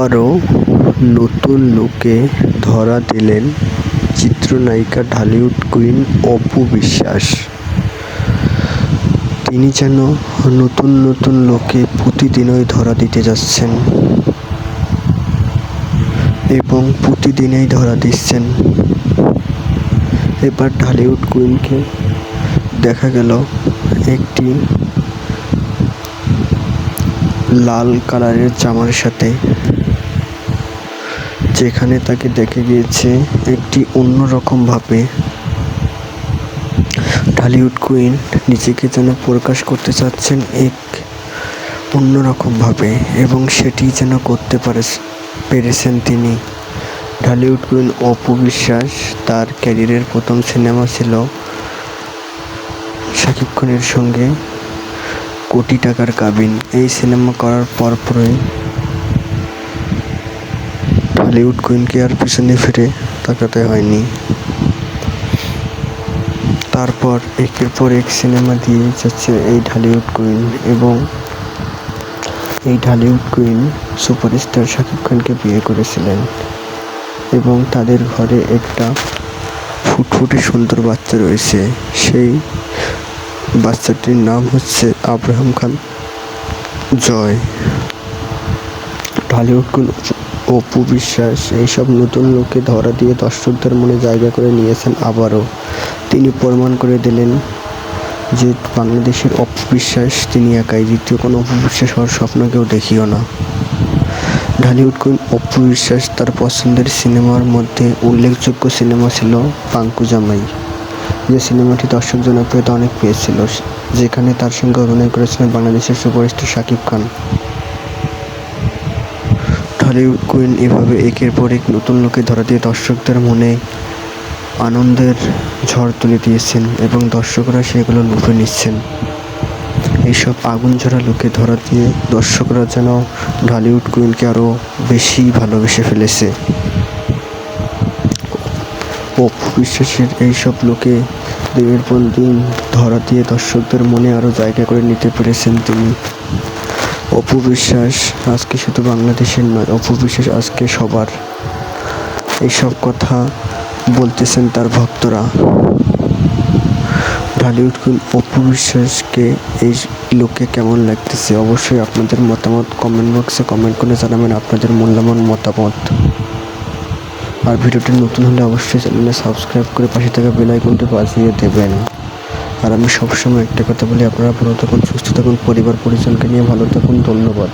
আবারও নতুন লুকে ধরা দিলেন চিত্রনায়িকা ঢালিউড কুইন অপু বিশ্বাস। তিনি যেন নতুন নতুন লোকে প্রতিদিনই ধরা দিতে যাচ্ছেন এবং প্রতিদিনই ধরা দিচ্ছেন। এবার ঢালিউড কুইনকে দেখা গেল একটি লাল কালারের জামার সাথে। যেখানে তাকে দেখে গিয়েছে একটি অন্যরকমভাবে। ঢালিউড কুইন নিজেকে যেন প্রকাশ করতে চাচ্ছেন এক অন্যরকমভাবে এবং সেটি যেন করতে পারে পেরেছেন তিনি। ঢালিউড কুইন অপু বিশ্বাস, তার ক্যারিয়ারের প্রথম সিনেমা ছিল শাকিব খানের সঙ্গে কোটি টাকার কাবিন। এই সিনেমা করার পরপরই হলিউড কুইনকে আর পিছনে ফিরে তাকাতে হয়নি। তারপর একের পর এক সিনেমা দিয়ে যাচ্ছে এই ঢালিউড কুইন এবং এই ঢালিউড কুইন সুপারস্টার শাকিব খানকে বিয়ে করেছিলেন এবং তাদের ঘরে একটা ফুটফুটে সুন্দর বাচ্চা রয়েছে। সেই বাচ্চাটির নাম হচ্ছে আব্রাহাম খান। জয়। ঢালিউড কুইন অপু বিশ্বাস এইসব নতুন লোককে ধরা দিয়ে দর্শকদের মনে জায়গা করে নিয়েছেন আবারও। তিনি প্রমাণ করে দিলেন যে বাংলাদেশের অপু বিশ্বাস তিনি একাই। দ্বিতীয় কোনো অপু বিশ্বাস হওয়ার স্বপ্ন কেউ দেখিও না। ঢালিউড কুইন অপু বিশ্বাস তার পছন্দের সিনেমার মধ্যে উল্লেখযোগ্য সিনেমা ছিল পাঙ্কু জামাই। যে সিনেমাটি দর্শক জনপ্রিয়তা অনেক পেয়েছিল, যেখানে তার সঙ্গে অভিনয় করেছিলেন বাংলাদেশের superstar Shakib Khan. Hollywood queen এভাবে একের পর এক নতুন লোকে ধরা দিয়ে দর্শকদের মনে আনন্দের ঝড় তুলে দিয়েছেন এবং দর্শকরা সেগুলো লুফে নিচ্ছেন। এইসব আগুন ঝরা লোকে ধরা দিয়ে দর্শকরা যেন ঢালিউড কুইনকে আরও বেশি ভালোবেসে ফেলেছে। অপু বিশ্বাসের এইসব লোকে দিনের পর দিন ধরা দিয়ে দর্শকদের মনে আরও জায়গা করে নিতে পেরেছেন তিনি। অপু বিশ্বাস আজকে শুধু বাংলাদেশের নয় অপু বিশ্বাস আজকে সবার। এইসব কথা বলতেছেন তার ভক্তরা। ঢালিউড কুইন অপু বিশ্বাসকে এই লোকে কেমন লাগতেছে? অবশ্যই আপনাদের মতামত কমেন্ট বক্সে কমেন্ট করে জানাবেন আপনাদের মূল্যবান মতামত। আর ভিডিওটি নতুন হলে অবশ্যই চ্যানেলে সাবস্ক্রাইব করে পাশে থাকা বেল আইকনটি বাজিয়ে দেবেন। আর আমি সবসময় একটা কথা বলি, আপনারা ভালো থাকুন, সুস্থ থাকুন, পরিবার পরিজনকে নিয়ে ভালো থাকুন, ধন্যবাদ।